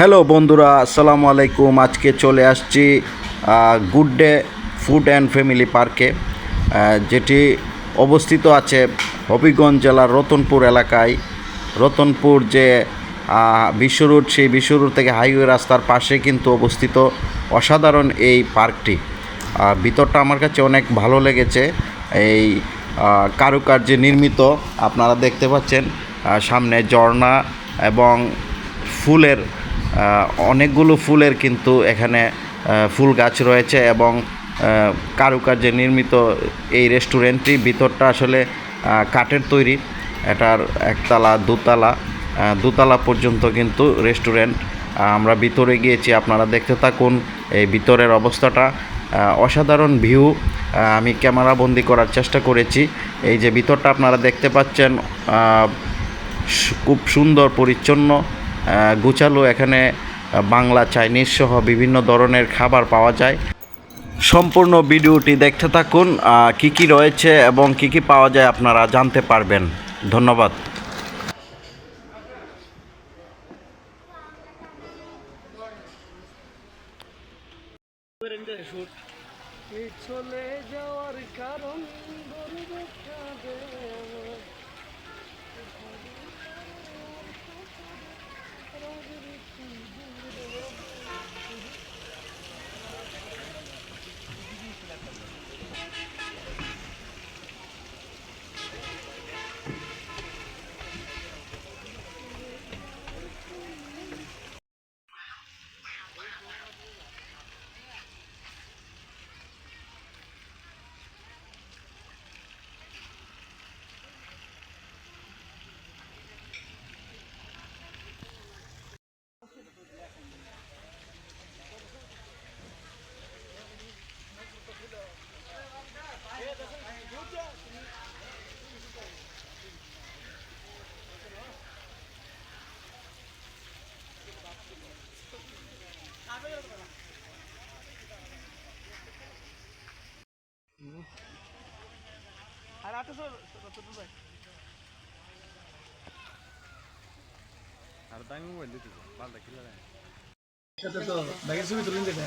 Hello বন্ধুরা, আসসালামু আলাইকুম। আজকে চলে আসছি good day food and family পার্কে যেটি অবস্থিত আছে হবিগঞ্জ জেলার রতনপুর এলাকায়। রতনপুর যে বিশ্ব সেই বিশ্ব থেকে হাইওয়ে রাস্তার পাশে কিন্তু অবস্থিত অসাধারণ এই পার্কটি। ভিতরটা আমার কাছে অনেক ভালো লেগেছে। এই কারুকার্যে নির্মিত, আপনারা দেখতে পাচ্ছেন সামনে ঝর্ণা এবং ফুলের অনেকগুলো ফুলের কিন্তু এখানে ফুল গাছ রয়েছে এবং কারুকার্যে নির্মিত এই রেস্টুরেন্টটি ভিতরটা আসলে কাঠের তৈরি। এটার একতলা, দুতলা দুতলা পর্যন্ত কিন্তু রেস্টুরেন্ট। আমরা ভিতরে গিয়েছি, আপনারা দেখতে থাকুন এই ভিতরের অবস্থাটা। অসাধারণ ভিউ। আমি ক্যামেরা বন্দি করার চেষ্টা করেছি। এই যে ভিতরটা আপনারা দেখতে পাচ্ছেন খুব সুন্দর, পরিচ্ছন্ন। গুছালো। এখানে বাংলা, চাইনিজ সহ বিভিন্ন ধরনের খাবার পাওয়া যায়। সম্পূর্ণ ভিডিওটি দেখতে থাকুন কি কি রয়েছে এবং কি কি পাওয়া যায় আপনারা জানতে পারবেন। ধন্যবাদ। চলে যাওয়ার কারণ আর দামি মোবাইল দিতে পাল্টা কিলা সাথে তো ব্যাগের ছবি তুলে দিতে